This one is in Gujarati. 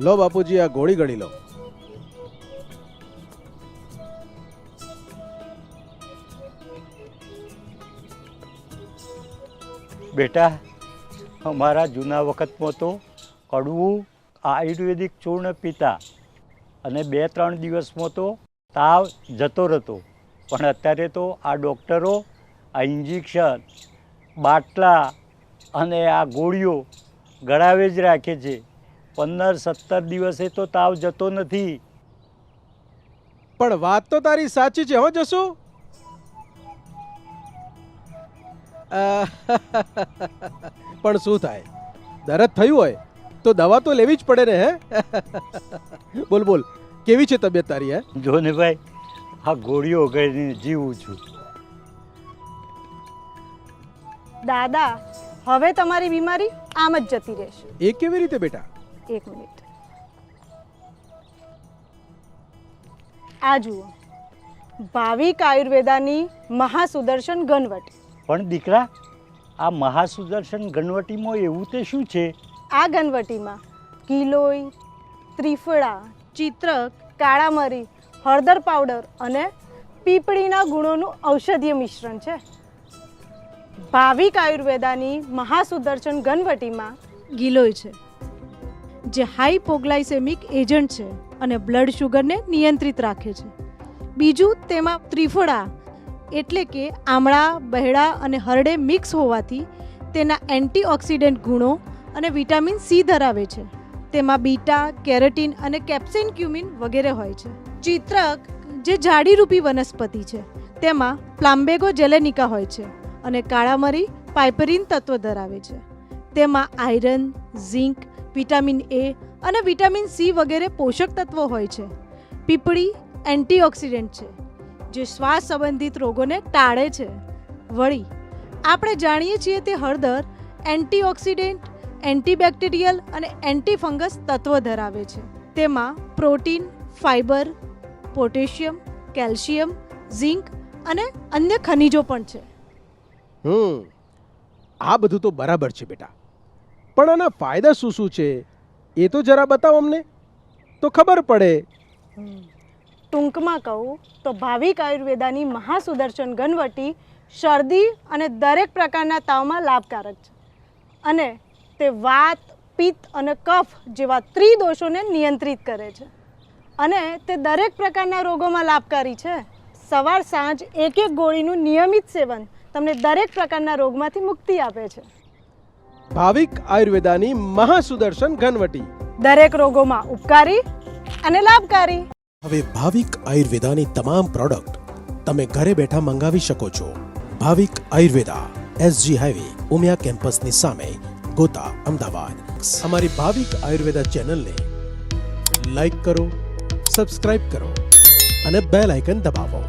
લો બાપુજી આ ગોળી ગળી લો. બેટા, અમારા જૂના વખતમાં તો કડવું, આયુર્વેદિક ચૂર્ણ પીતા અને બે ત્રણ દિવસમાં તો તાવ જતો રહેતો. પણ અત્યારે તો આ ડૉક્ટરો, આ ઇન્જેક્શન, બાટલા અને આ ગોળીઓ ગળાવે જ રાખે છે. પંદર, સત્તર દિવસે તો તાવ જતો નથી. પણ વાત તો તારી સાચી છે હો જસુ. પણ શું થાય? દરદ થયું હોય તો દવા તો લેવી જ પડે ને હે? બોલ બોલ કેવી છે તબિયત તારી હે? જો ને ભાઈ આ ગોળીઓ વગરની જીવું છું. દાદા હવે તમારી બીમારી આમ જ જતી રહેશે. એ કેવી રીતે બેટા? એક મિનિટ. આ જુઓ. ભાવિક આયુર્વેદાની મહાસુદર્શન ગનવટી પણ દીકરા, આ મહાસુદર્શન ગણવટીમાં એવું તે શું છે? આ ગનવટીમાં ગિલોય, ત્રિફળા, ચિત્રક કાળા મરી હળદર પાવડર અને પીપળીના ગુણોનું ઔષધીય મિશ્રણ છે. ભાવિક આયુર્વેદાની મહાસુદર્શન ગનવટીમાં ગિલોય છે, જે હાઈપોગ્લાયસેમિક એજન્ટ છે અને બ્લડ શુગરને નિયંત્રિત રાખે છે. બીજું તેમાં ત્રિફળા એટલે કે આમળા બહેડા અને હરડે મિક્સ હોવાથી તેના એન્ટીઓક્સિડન્ટ ગુણો અને વિટામિન સી ધરાવે છે. તેમાં બીટા, કેરેટીન અને કેપ્સિન ક્યુમિન વગેરે હોય છે. ચિત્રક, જે જાડીરૂપી વનસ્પતિ છે, તેમાં પ્લામ્બેગો જેલેનિકા હોય છે અને કાળામરી પાઇપરીન તત્વ ધરાવે છે. તેમાં આયરન, ઝિંક, વિટામિન એ અને વિટામિન સી વગેરે પોષક તત્વો હોય છે. પીપળી એન્ટીઓક્સિડન્ટ છે. જે શ્વાસ સંબંધિત રોગોને ટાળે છે. વળી આપણે જાણીએ છીએ તે હળદર એન્ટીઓક્સિડન્ટ એન્ટીબેક્ટેરિયલ અને એન્ટીફંગસ તત્વ ધરાવે છે. તેમાં protein fibre potassium calcium zinc અને અન્ય ખનિજો પણ છે. હમ આ બધું તો બરાબર છે બેટા. પણ આના ફાયદા શું શું છે એ તો જરા બતાવો અમને. તો ખબર પડે. ટૂંકમાં કહું તો ભાવિક આયુર્વેદાની મહાસુદર્શન ઘનવટી શરદી અને દરેક પ્રકારના તાવમાં લાભકારક છે. અને તે વાત પિત્ત અને કફ જેવા ત્રિદોષોને નિયંત્રિત કરે છે. અને તે દરેક પ્રકારના રોગોમાં લાભકારી છે. સવાર સાંજ એક એક ગોળીનું નિયમિત સેવન તમને દરેક પ્રકારના રોગમાંથી મુક્તિ આપે છે. ભાવિક આયુર્વેદાની મહાસુદર્શન ઘનવટી. દરેક રોગોમાં ઉપકારી અને લાભકારી. હવે ભાવિક આયુર્વેદાની તમામ પ્રોડક્ટ તમે ઘરે બેઠા મંગાવી શકો છો. ભાવિક આયુર્વેદા એસજી હાઈવે ઉમિયા કેમ્પસની સામે, ગોતા, અમદાવાદ. અમારી ભાવિક આયુર્વેદા ચેનલને લાઈક કરો, સબસ્ક્રાઇબ કરો અને બેલ આઇકન દબાવો.